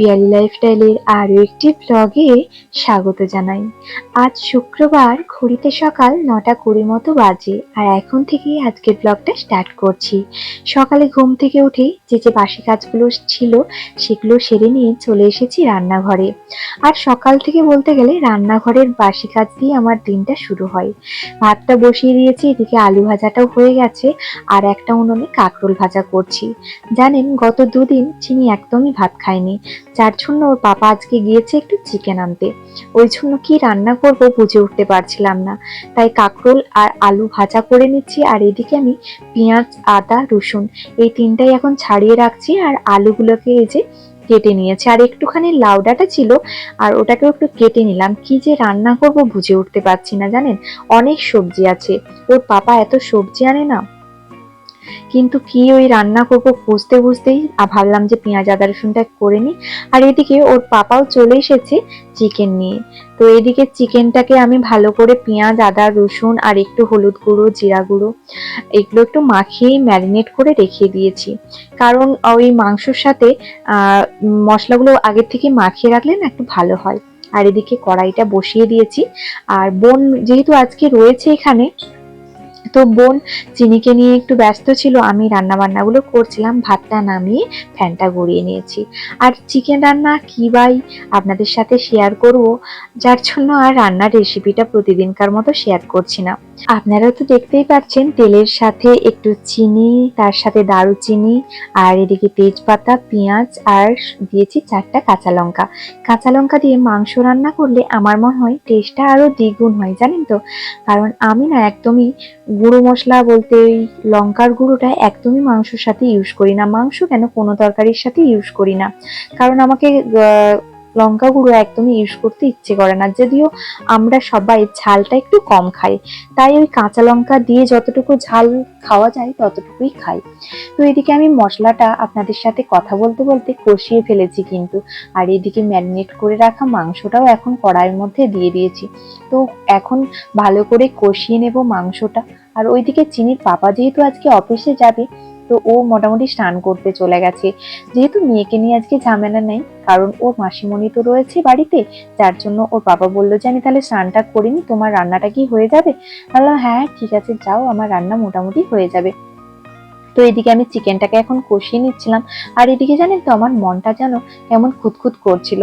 পিয়ালি লাইফস্টাইলের আরও একটি ব্লগে স্বাগত জানাই। আজ শুক্রবার ঘড়িতে সকাল নটা কুড়ি মতো বাজে আর এখন থেকেই আজকের ব্লগটা স্টার্ট করছি। সকালে ঘুম থেকে উঠে যে যে বাসি কাজগুলো ছিল সেগুলো সেরে নিয়ে চলে এসেছি রান্নাঘরে। আর সকাল থেকে বলতে গেলে রান্নাঘরের বাসি কাজ দিয়ে আমার দিনটা শুরু হয়। ভাতটা বসিয়ে দিয়েছি, এদিকে আলু ভাজাটাও হয়ে গেছে আর একটা উনুনে কাঁকরোল ভাজা করছি। জানেন গত দুদিন চিনি একদমই ভাত খায়নি যার জন্য ওর পাপা আজকে গিয়েছে একটু চিকেন আনতে। ওই জন্য কি রান্না করব বুঝে উঠতে পারছিলাম না। তাই কাঁকরোল আর আলু ভাজা করে নিচ্ছি, আর এদিকে আমি পেঁয়াজ, আদা, রসুন এই তিনটাই এখন ছাড়িয়ে রাখছি, আর আলুগুলোকে এই যে কেটে নিয়েছি। আর একটুখানি লাউডাটা ছিল, আর ওটাকেও একটু কেটে নিলাম। কি যে রান্না করব বুঝে উঠতে পারছি না, জানেন? অনেক সবজি আছে। ওর পাপা এত সবজি আনে না কিন্তু কি ওই রান্না করব বুঝতে বুঝতেই ভাবলাম যে পেঁয়াজ, আদা, রসুনটা করে নিই। আর এদিকে ওর পাপাও চলে এসেছে চিকেন নিয়ে। তো এদিকে চিকেনটাকে আমি ভালো করে পেঁয়াজ, আদা, রসুন আর একটু হলুদ গুঁড়ো, জিরা গুঁড়ো, এগুলো একটু মাখিয়ে ম্যারিনেট করে রেখে দিয়েছি। কারণ ওই মাংসর সাথে মশলাগুলো আগের থেকে মাখিয়ে রাখলে না একটু ভালো হয়। আর এদিকে কড়াইটা বসিয়ে দিয়েছি। আর বোন যেহেতু আজকে রয়েছে এখানে তো বোন চিনিকে নিয়ে একটু ব্যস্ত ছিল, আমি রান্না বান্নাগুলো করছিলাম, ভাতটা নামিয়ে ফ্যানটা গড়িয়ে নিয়েছি। আর চিকেন রান্না কি বাই আপনাদের সাথে শেয়ার করব, যার জন্য আর রান্নার রেসিপিটা প্রতিদিনকার মতো শেয়ার করছি না। আপনারা তো দেখতেই পাচ্ছেন, তেলের সাথে একটু চিনি, তার সাথে দারুচিনি, আর এদিকে তেজপাতা, পেঁয়াজ, আর দিয়েছি চারটা কাঁচা লঙ্কা। কাঁচা লঙ্কা দিয়ে মাংস রান্না করলে আমার মনে হয় টেস্টটা আরও দ্বিগুণ হয়, জানেন তো? কারণ আমি না একদমই গুঁড়ো মশলা বলতে ওই লঙ্কার গুঁড়োটা একদমই মাংসর সাথে ইউজ করি না। মাংস কেন কোনো তরকারির সাথে ইউজ করি না? কারণ আমাকে লঙ্কা গুঁড়ো একদমই ইউজ করতে ইচ্ছে করে না। যদিও আমরা সবাই ঝালটা একটু কম খাই, তাই ওই কাঁচা লঙ্কা দিয়ে যতটুকু ঝাল খাওয়া যায় ততটুকুই খাই। তো এদিকে আমি মশলাটা আপনাদের সাথে কথা বলতে বলতে কষিয়ে ফেলেছি কিন্তু, আর এদিকে ম্যারিনেট করে রাখা মাংসটাও এখন কড়াইয়ের মধ্যে দিয়ে দিয়েছি। তো এখন ভালো করে কষিয়ে নেব মাংসটা। আর ওইদিকে চিনির পাপা যেহেতু আজকে অফিসে যাবে তো ও মোটামুটি স্নান করতে চলে গেছে। যেহেতু মেয়েকে নিয়ে আজকে ঝামেলা নেই, কারণ ওর মাসিমণি তো রয়েছে বাড়িতে, যার জন্য ওর বাবা বলল যে, আমি তাহলে স্নানটা করিনি তোমার রান্নাটা কি হয়ে যাবে? বললাম হ্যাঁ ঠিক আছে, যাও, আমার রান্না মোটামুটি হয়ে যাবে। তো এদিকে আমি চিকেনটাকে এখন কষিয়ে নিচ্ছিলাম। আর এদিকে জানেন তো, আমার মনটা যেন কেমন খুঁতখুত করছিল।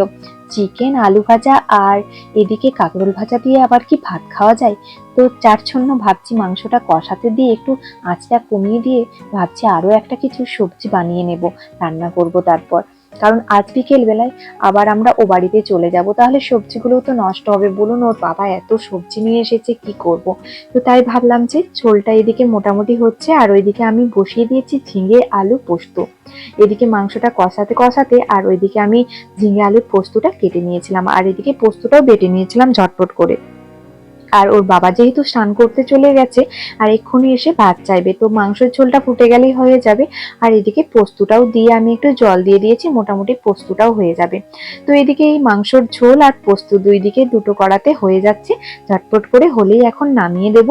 চিকেন, আলু ভাজা আর এদিকে কাঁকরোল ভাজা দিয়ে আবার কি ভাত খাওয়া যায়? তো চার ছন্ন ভাবছি মাংসটা কষাতে দিয়ে একটু আঁচটা কমিয়ে দিয়ে ভাবছি আরও একটা কিছু সবজি বানিয়ে নেব, রান্না করব তারপর। কারণ আজ বিকেল বেলায় আবার আমরা ও বাড়িতে চলে যাব, তাহলে সবজিগুলোও তো নষ্ট হবে। বলুন, ওর বাবা এত সবজি নিয়ে এসেছে, কি করব? তো তাই ভাবলাম যে ঝোলটা এদিকে মোটামুটি হচ্ছে, আর ওইদিকে আমি বসিয়ে দিয়েছি ঝিঙে, আলু, পোস্ত। এদিকে মাংসটা কষাতে কষাতে আর ওইদিকে আমি ঝিঙে, আলুর পোস্তটা কেটে নিয়েছিলাম, আর এদিকে পোস্তটাও বেটে নিয়েছিলাম ঝটপট করে। আর ওর বাবা যেহেতু স্নান করতে চলে গেছে, আর এক্ষুনি এসে ভাত চাইবে। তো মাংসের ঝোলটা ফুটে গেলেই হয়ে যাবে। আর এদিকে পোস্তটাও দিয়ে আমি একটু জল দিয়ে দিয়েছি, মোটামুটি পোস্তটাও হয়ে যাবে। তো এদিকে এই মাংসর ঝোল আর পোস্ত দুই দিকে দুটো কড়াতে হয়ে যাচ্ছে। ঝটপট করে হলেই এখন নামিয়ে দেব।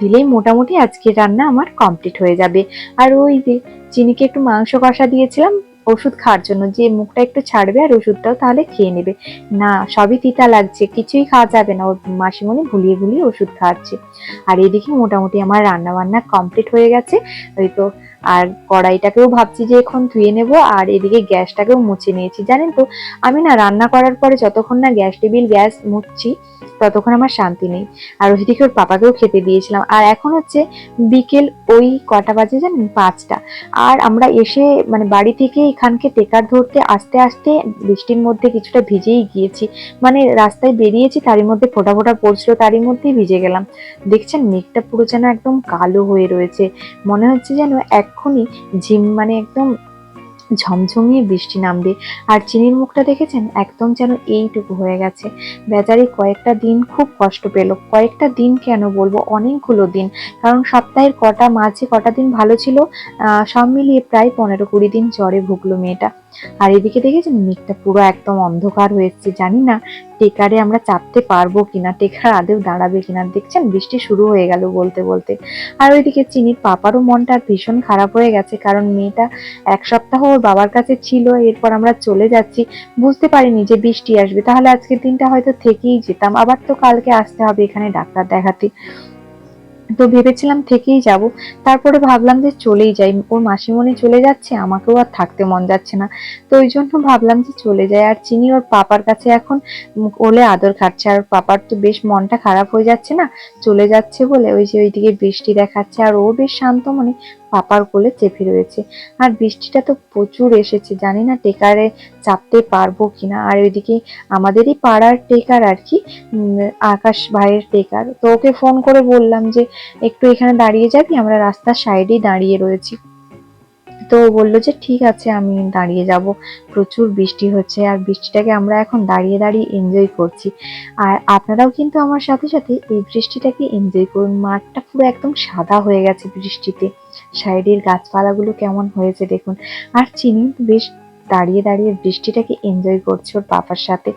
দিলেই মোটামুটি আজকের রান্না আমার কমপ্লিট হয়ে যাবে। আর ওই যে চিনিকে একটু মাংস কষা দিয়েছিলাম ওষুধ খাওয়ার জন্য। যে মুখটা একটু ছাড়বে আর ওষুধটাও তাহলে খেয়ে নেবে। না, সবই তিতা লাগছে, কিছুই খাওয়া যাবে না। ওর মাসিমণি ভুলিয়ে ভুলিয়ে ওষুধ খাওয়াচ্ছে। আর এদিকে মোটামুটি আমার রান্না বান্না কমপ্লিট হয়ে গেছে। ওই তো আর কড়াইটাকেও ভাবছি যে এখন ধুয়ে নেব, আর এদিকে গ্যাসটাকেও মুছে নিয়েছি, জানেন তো? আমি না রান্না করার পরে যতক্ষণ না গ্যাস টেবিল, গ্যাস মুছছি, ততক্ষণ আমার শান্তি নেই। আর ওইদিকে ওর পাপাকেও খেতে দিয়েছিলাম। আর এখন হচ্ছে বিকেল ওই কটা বাজে জানেন? পাঁচটা। আর আমরা এসে মানে বাড়ি থেকে এখানকে টেকার ধরতে আস্তে আস্তে বৃষ্টির মধ্যে কিছুটা ভিজেই গিয়েছি। মানে রাস্তায় বেরিয়েছি, তারই মধ্যে ফোটা ফোটা পড়ছিল, তারই মধ্যেই ভিজে গেলাম। দেখছেন মেঘটা পুরো যেন একদম কালো হয়ে রয়েছে। মনে হচ্ছে যেন এক্ষুনি ঝিম মানে একদম ঝমঝমিয়ে বৃষ্টি নামবে। আর চিনির মুখটা দেখেছেন? একদম যেন এইটুকু হয়ে গেছে। বেচারি কয়েকটা দিন খুব কষ্ট পেল। কয়েকটা দিন কেন বলব? অনেকগুলো দিন। কারণ সপ্তাহের কটা মাঝে কটা দিন ভালো ছিল সব মিলিয়ে প্রায় পনেরো কুড়ি দিন জ্বরে ভুগলো মেয়েটা। আর এদিকে দেখেছেন? মেঘটা পুরো একদম অন্ধকার হয়েছে জানি না টেকারে আমরা চাপতে পারব কিনা, টেকার আদেও দাঁড়াবে কিনা, দেখছেন বৃষ্টি শুরু হয়ে গেল বলতে বলতে। আর ওইদিকে চিনির পাপারও মনটা ভীষণ খারাপ হয়ে গেছে, কারণ মেয়েটা এক সপ্তাহ ওর বাবার কাছে ছিল, এরপর আমরা চলে যাচ্ছি। বুঝতে পারিনি যে বৃষ্টি আসবে, তাহলে আজকের দিনটা হয়তো থেকেই যেতাম, আবার তো কালকে আসতে হবে এখানে ডাক্তার দেখাতে। তো ভেবেছিলাম থেকেই যাব। তারপরে ভাবলাম যে চলেই যাই। ওর মাসিমণি চলে যাচ্ছে, আমাকেও আর থাকতে মন যাচ্ছে না। তো ওই জন্য ভাবলাম যে চলে যাই। আর চিনি ওর পাপার কাছে এখন ওলে আদর খাচ্ছে। আর পাপার তো বেশ মনটা খারাপ হয়ে যাচ্ছে না, চলে যাচ্ছে বলে ওই যে ওইদিকে বৃষ্টি দেখাচ্ছে। আর ও বেশ শান্ত মনে পাপার কোলে চেপে রয়েছে। আর বৃষ্টিটা তো প্রচুর এসেছে, জানি না টেকারে চাপতে পারব কিনা। আর ওইদিকে আমাদেরই পাড়ার টেকার আর কি আকাশ ভাইয়ের টেকার। তো ওকে ফোন করে বললাম যে, একটু এখানে দাঁড়িয়ে যাবি, আমরা রাস্তার সাইডেই দাঁড়িয়ে রয়েছি। তো বলল যে, ঠিক আছে, আমি দাঁড়িয়ে যাব। প্রচুর বৃষ্টি হচ্ছে আর বৃষ্টিটাকে আমরা এখন দাঁড়িয়ে দাঁড়িয়ে এনজয় করছি। আর আপনারাও কিন্তু আমার সাথে সাথে এই বৃষ্টিটাকে এনজয় করুন। মাঠটা পুরো একদম সাদা হয়ে গেছে বৃষ্টিতে। সাইডের গাছপালাগুলো কেমন হয়েছে দেখুন। আর চিনি বেশ দাঁড়িয়ে দাঁড়িয়ে বৃষ্টিটাকে এনজয় করছে ওর বাবার সাথে।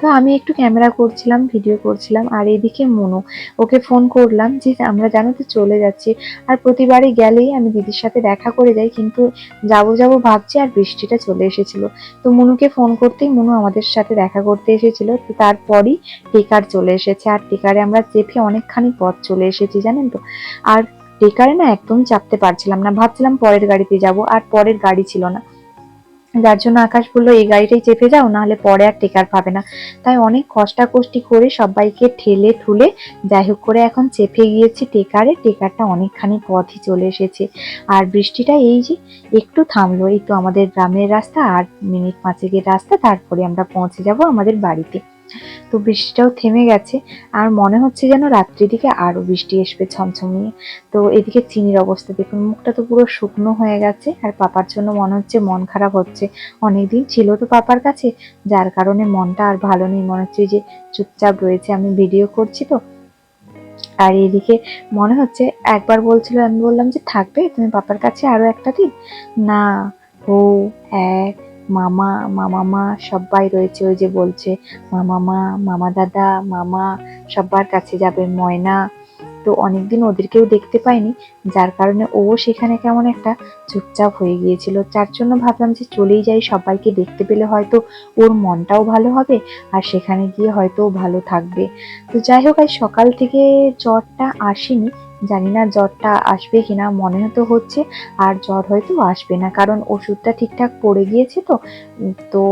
তো আমি একটু ক্যামেরা করছিলাম ভিডিও করছিলাম, আর এদিকে মনু। ওকে ফোন করলাম যে, আমরা জানো তো চলে যাচ্ছি। আর প্রতিবারই গেলেই আমি দিদির সাথে দেখা করে যাই, কিন্তু যাব যাব ভাবছি আর বৃষ্টিটা চলে এসেছিল। তো মনুকে ফোন করতেই মনু আমাদের সাথে দেখা করতে এসেছিল। তো তারপরই টেকার চলে এসেছে, আর টেকারে আমরা চেপে অনেকখানি পথ চলে এসেছি, জানেন তো? আর টেকারে না একদম চাপতে পারছিলাম না। ভাবছিলাম পরের গাড়িতে যাব, আর পরের গাড়ি ছিল না। যার জন্য আকাশ বলল, এই গাড়িটাই চেপে যাও, নাহলে পরে আর টেকার পাবে না। তাই অনেক কষ্টাকষ্টি করে সবাইকে ঠেলে ঠুলে যাই হোক করে এখন চেপে গিয়েছি টেকারে। টেকারটা অনেকখানি পথই চলে এসেছে। আর বৃষ্টিটা এই যে একটু থামলো, এই তো আমাদের গ্রামের রাস্তা, আর মিনিট পাঁচেকের রাস্তা, তারপরে আমরা পৌঁছে যাব আমাদের বাড়িতে। তো বৃষ্টিটাও থেমে গেছে। আর মনে হচ্ছে যেন রাত্রির দিকে আরও বৃষ্টি আসবে ছমছমিয়ে। তো এদিকে চিনির অবস্থা দেখুন, মুখটা তো পুরো শুকনো হয়ে গেছে। আর পাপার জন্য মনে হচ্ছে মন খারাপ হচ্ছে। অনেকদিন ছিল তো পাপার কাছে, যার কারণে মনটা আর ভালো নেই। মনে হচ্ছে যে চুপচাপ রয়েছে, আমি ভিডিও করছি তো। আর এদিকে মনে হচ্ছে একবার বলছিল, আমি বললাম যে, থাকবে? তুমি পাপার কাছে আরও একটা দিন? না ও এক মামা মামা মা সবাই রয়েছে, ওই যে বলছে মামা মা মামা দাদা, মামা সবার কাছে যাবে ময়না। তো অনেকদিন ওদেরকেও দেখতে পাইনি, যার কারণে ও সেখানে কেমন একটা চুপচাপ হয়ে গিয়েছিল। যার জন্য ভাবলাম যে চলেই যাই সবাইকে দেখতে পেলে হয়তো ওর মনটাও ভালো হবে, আর সেখানে গিয়ে হয়তো ভালো থাকবে। তো যাই হোক, আজ সকাল থেকে জ্বরটা আসেনি জানি না জ্বরটা আসবে কিনা, মনে তো হচ্ছে, আর জ্বর হয়তো আসবে না, কারণ ওষুধটা ঠিকঠাক পড়ে গিয়েছে তো তো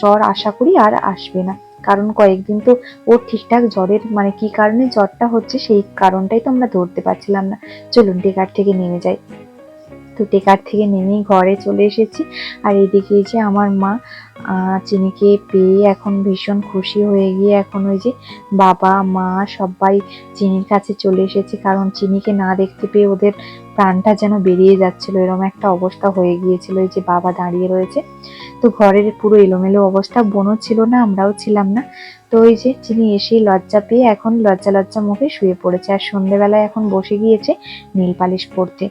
জ্বর আশা করি আর আসবে না, কারণ কয়েকদিন তো ওর ঠিকঠাক জ্বরের মানে কি কারণে জ্বরটা হচ্ছে সেই কারণটাই তো আমরা ধরতে পারছিলাম না, চলুন টেকার থেকে নেমে যাই, তো টেকার থেকে নেমেই ঘরে চলে এসেছি, আর এদিকে যে আমার মা চিনিকে পেয়ে এখন ভীষণ খুশি হয়ে গিয়ে এখন ওই যে বাবা, মা সবাই চিনির কাছে চলে এসেছে, কারণ চিনিকে না দেখতে পেয়ে ওদের প্রাণটা যেন বেরিয়ে যাচ্ছিল এরকম একটা অবস্থা হয়ে গিয়েছিল এই যে বাবা দাঁড়িয়ে রয়েছে। তো ঘরের পুরো এলোমেলো অবস্থা, বোনও ছিল না, আমরাও ছিলাম না। তো ওই যে চিনি এসেই লজ্জা পেয়ে এখন লজ্জা লজ্জা মুখে শুয়ে পড়েছে, আর সন্ধেবেলায় এখন বসে গিয়েছে নীল পালিশ পরতে।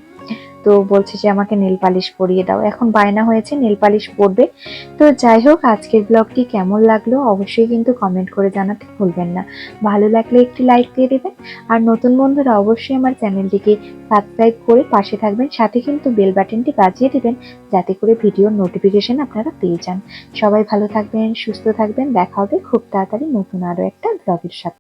তো বলছে যে আমাকে নীল পালিশ পরিয়ে দাও। এখন বায়না হয়েছে, নীল পালিশ পরবে। তো যাই হোক, আজকের ব্লগটি কেমন লাগল অবশ্যই কিন্তু কমেন্ট করে জানাতে ভুলবেন না। ভালো লাগলে একটি লাইক দিয়ে দেবেন, আর নতুন বন্ধুরা অবশ্যই আমার চ্যানেলটিকে সাবস্ক্রাইব করে পাশে থাকবেন, সাথে কিন্তু বেল বাটনটি বাজিয়ে দেবেন, যাতে করে ভিডিওর নোটিফিকেশন আপনারা পেয়ে যান। সবাই ভালো থাকবেন, সুস্থ থাকবেন, দেখা হবে খুব তাড়াতাড়ি নতুন আরও একটা ব্লগের সাথে।